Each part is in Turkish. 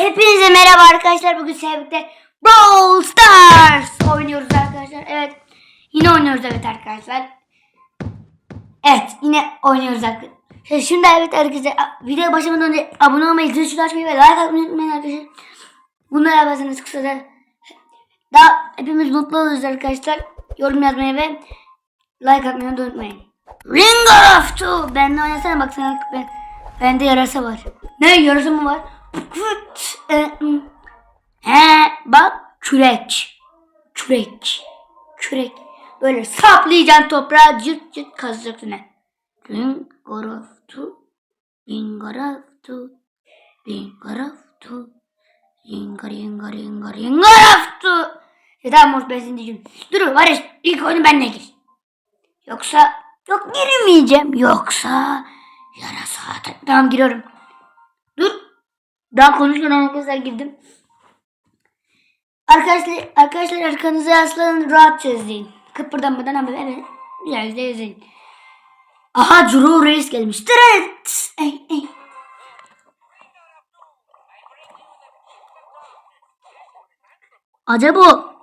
Hepinize merhaba arkadaşlar. Bugün sevgili Brawl Stars oynuyoruz arkadaşlar. Evet. Yine oynuyoruz evet arkadaşlar. Evet yine oynuyoruz arkadaşlar. Şimdi evet arkadaşlar videoya başlamadan önce abone olmayı, zil tuşunu açmayı ve like atmayı unutmayın arkadaşlar. Bunları yaparsanız kısa da daha hepimiz mutlu oluruz arkadaşlar. Yorum yazmayı ve like atmayı unutmayın. Ring of Two. Benle oynasana bak sana ben, bende yarasa var. Ne yarasa mı var? E. He bak kürek. Kürek. Kürek. Böyle saplayacaksın toprağa cırt cırt kazacaksın. he. Ring of Two. Ring of Two. Ring of Two. Ringa ringa ringa ringa of Ya tamam Morse ben seni diyeceğim. Dur ya ilk oyunu benle gir. Yoksa yok girmeyeceğim. Yoksa yarasa atar. Tamam giriyorum. Daha konuşmadan arkadaşlar girdim. Arkadaşlar, arkadaşlar arkanıza yaslanın rahatça izleyin. Kıpırdanmadan ama evet. Güzel güzel izleyin. Aha Drew Reis gelmiş. Tırıt. Ey, ey. Acaba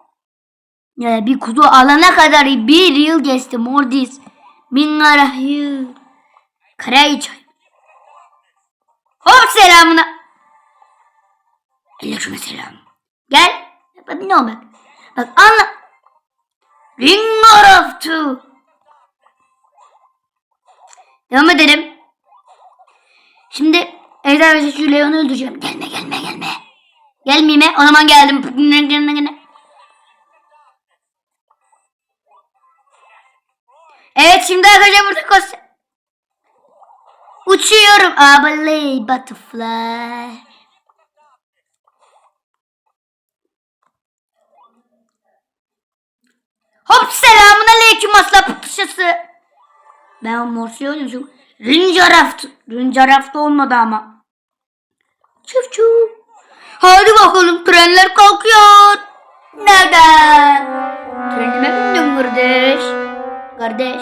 ya bir kutu alana kadar bir yıl geçti Mordis. Bin arayı. Karayı çay. Hop selamına. Aleyküm selam. Gel. Bak ne bak. Bak anla. Ring of two. Devam edelim. Şimdi Ejder ve şu Leon'u öldüreceğim. Gelme gelme gelme. Gelmeyeyim mi? O zaman geldim. Evet şimdi arkadaşlar burada koş. Uçuyorum. Abaley butterfly. Hop selamun aleyküm asla pıtışası. Ben morsuyu oynuyorum. Rincaraf da olmadı ama. Çuf çuf. Hadi bakalım trenler kalkıyor. Neden? Trenime bindim kardeş. Kardeş.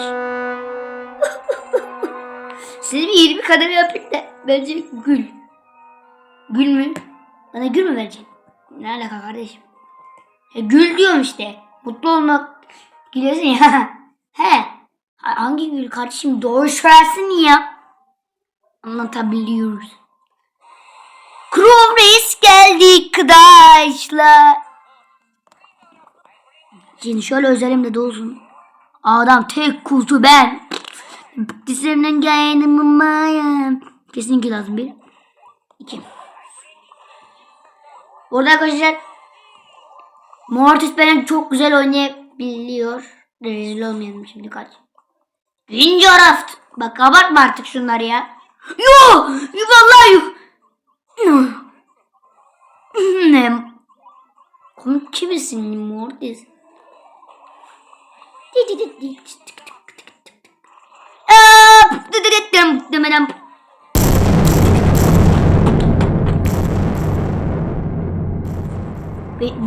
Size bir iyi bir kadar yapayım da bence gül. Gül mü? Bana gül mü vereceksin? Ne alaka kardeşim? E, gül diyorum işte. Mutlu olmak gülüyorsun ya. He. Hangi gül kardeşim? Doğru söylersin ya. Anlatabiliyoruz. Crow Reis geldi arkadaşlar. Şimdi şöyle özelimde dolsun. Adam tek kutu ben. Dizimden geldim maya. Kesinlikle lazım bir. İki. Burada arkadaşlar Mortis benim çok güzel oynayabiliyor. Rezil olmayalım şimdi kaç. Rinjaraft. Bak abartma artık şunları ya. Yo! Vallahi yok. Ne? Komik kimsin Mortis?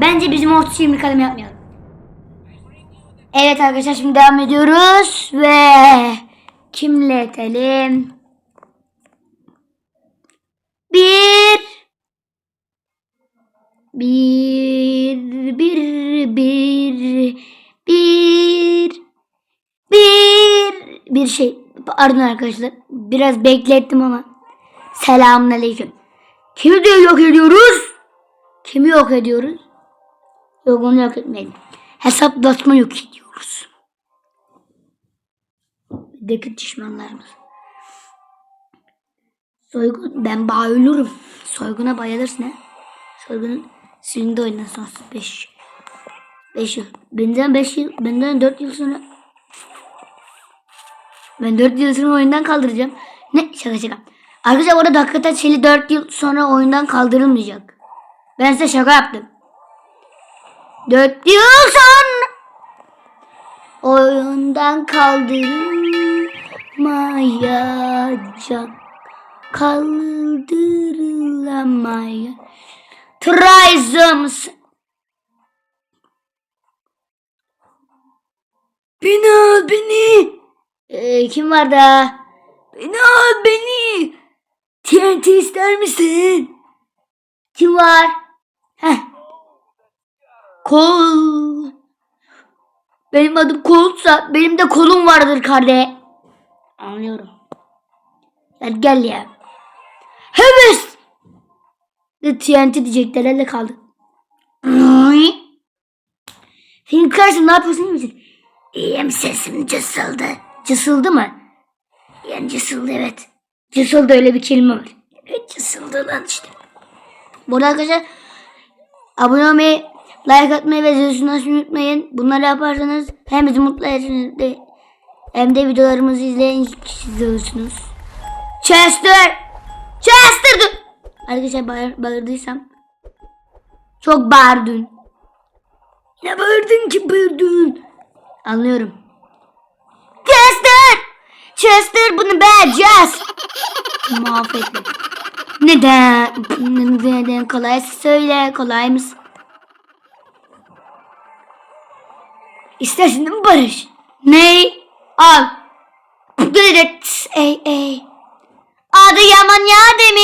Bence bizim orta şimdi kalem yapmayalım. Evet arkadaşlar şimdi devam ediyoruz ve kimle etelim? Bir. Bir bir bir bir bir. Bir şey pardon arkadaşlar biraz beklettim ama. Selamun aleyküm kimi diyor yok ediyoruz? Kimi yok ediyoruz? Yok onu yok etmeyelim hesaplaşma yok ediyoruz Deki düşmanlarımız soygun ben bayılırım soyguna bayılırsın ha soygunun silindi oyundan sonra 5 5 yıl benden 5 yıl benden 4 yıl sonra ben 4 yıl sonra oyundan kaldıracağım. Ne? Şaka şaka. Arkadaşlar orada hakikaten Shelly 4 yıl sonra oyundan kaldırılmayacak. Ben size şaka yaptım. 4 yıl sonra oyundan kaldırılmayacak. Kaldırılamayacak. Trizms. Beni al beni. Ee, kim var da? Beni al beni. TNT ister misin? Kim var? Kol. Benim adım Kolsa benim de kolum vardır kardeş. Anlıyorum. Gel gel ya. Heves. TNT diyecekler elle kaldı. Senin karşısında ne yapıyorsun iyi misin? İyiyim sesim cısıldı. Cısıldı mı? Yani cısıldı evet. Cısıldı öyle bir kelime var. Evet cısıldı lan işte. Bu arada arkadaşlar abone olmayı, like atmayı ve zil basmayı unutmayın. Bunları yaparsanız hem bizi mutlu edersiniz de hem de videolarımızı izleyen kişi olursunuz. Chester! Chester! Arkadaşlar bağır, bağırdıysam çok bağırdın. Ne bağırdın ki bağırdın? Anlıyorum. Chester! Chester bunu beğeneceğiz. Mahvetme. Neden? Neden? Kolay söyle. Kolay mısın? İstersin değil mi Barış? Ney? Al. Evet. Ey ey. Adı Yaman ya demi.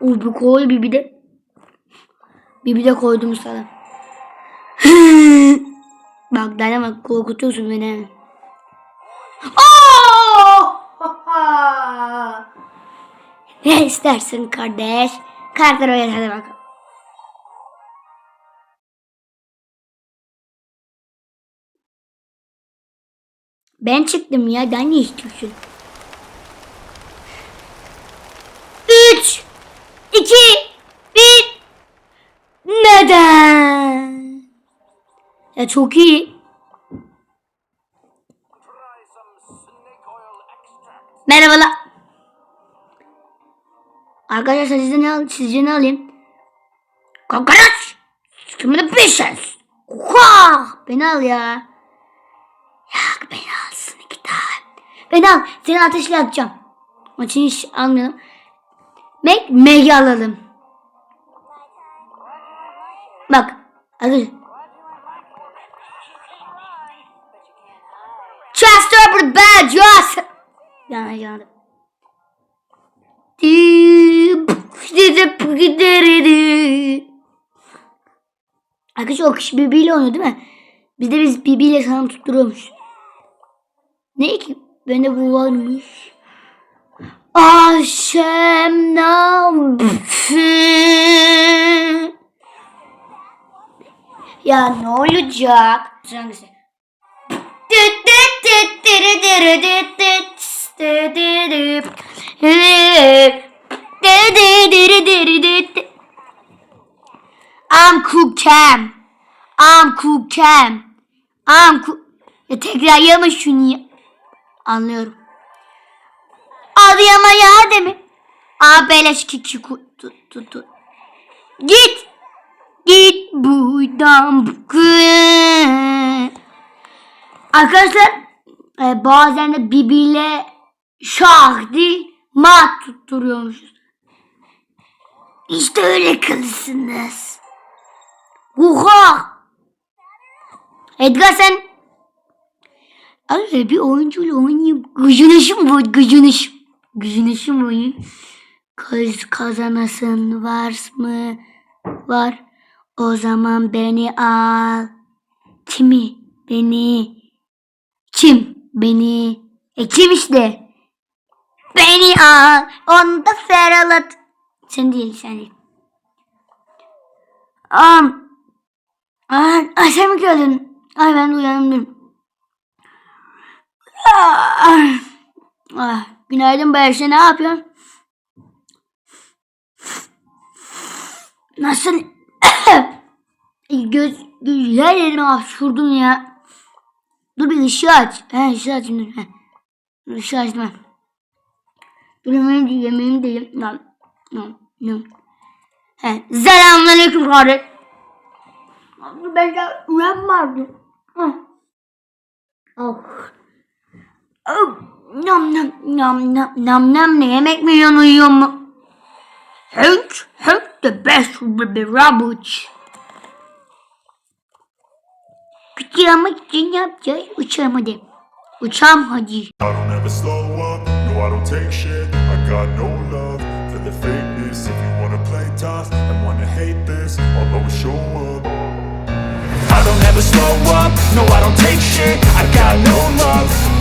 Bir koy bir de. Bir de koydum sana. Bak dayanama korkutuyorsun beni. Ne istersin kardeş? Oynar hadi bakalım. Ben çıktım ya. Ben ne istiyorsun? Üç, iki, bir. Neden? Ya çok iyi. Merhabalar. Arkadaşlar sizce ne, al sizce ne alayım? Kokoreç. Pişes? Oha! Beni al. Ya al. Seni ateşle yakacağım. Maçın hiç almayalım. Meg, Meg'i alalım. Bak. Hadi. Chester for the bad Joss. Yanlış yanlış. Arkadaşlar o kişi birbiriyle oynuyor değil mi? Bizde biz birbiriyle sanırım tutturuyormuş. Ne ki? Bende bu varmış. Aşemnam. ya ne olacak? Hangisi? I'm cookem. I'm cookem. I'm cook. Ya tekrar yama şunu ya. Anlıyorum. Adı yama ya demi. A beleş kiki ku- tut tut tut. Git. Git buradan bugün. Arkadaşlar e, bazen de birbiriyle şah değil mat tutturuyormuşuz. İşte öyle kılsınız. Oha! Edgar sen Arkadaşlar bir oyuncuyla oynayayım. Gücünüşüm bu gücünüşüm. Gücünüşüm oyun. Kız kazanasın var mı? Var. O zaman beni al. Kimi? Beni. Kim? Beni. E kim işte? Beni al. Onu da feralat. Sen değil sen değil. Am. Ay, ay sen mi geldin? Ay ben uyandım. Ah, ah, günaydın Berşe ne yapıyorsun? Nasıl? Göz, her yerimi hapşurdun ya. Dur bir ışığı aç. He ışığı dur. He. Dur ışığı açtım ben. Dur yemeğimi de yemeğimi de yiyeyim. Lan. Lan. Lan. He. Selamünaleyküm kardeş. Ben de uyanmadım. Hı. Oh. Oh. Nam nam nam nam nam nam ne yemek mi yiyorsun uyuyor mu? Hınç hınç the best baby rabuç. Uçamak için yapacağız. Uçalım hadi. Uçalım hadi. I don't ever slow up, no I don't take shit I got no love for the fakeness tough and wanna hate this, I'll always show up. I don't ever slow up, no I don't take shit I got no love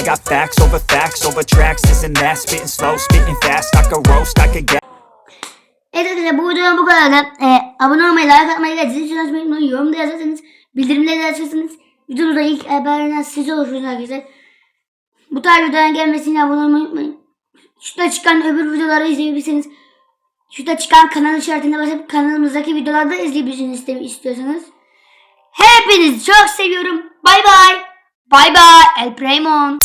I got facts over facts over tracks This that, spitting slow, spitting fast I could roast, I could get Evet arkadaşlar bu videodan bu kadar da. Ee, abone olmayı, like atmayı ve zil tuşuna açmayı unutmayın. Yorumda yazarsanız, bildirimleri açarsanız videomuzda ilk haberden siz olursunuz arkadaşlar. Bu tarz videoların gelmesini abone olmayı unutmayın. Şurada çıkan öbür videoları izleyebilirsiniz. Şurada çıkan kanal işaretine basıp kanalımızdaki videolarda izleyebilirsiniz istiyorsanız. Hepinizi çok seviyorum. Bay bay. Bay bay. El Premon.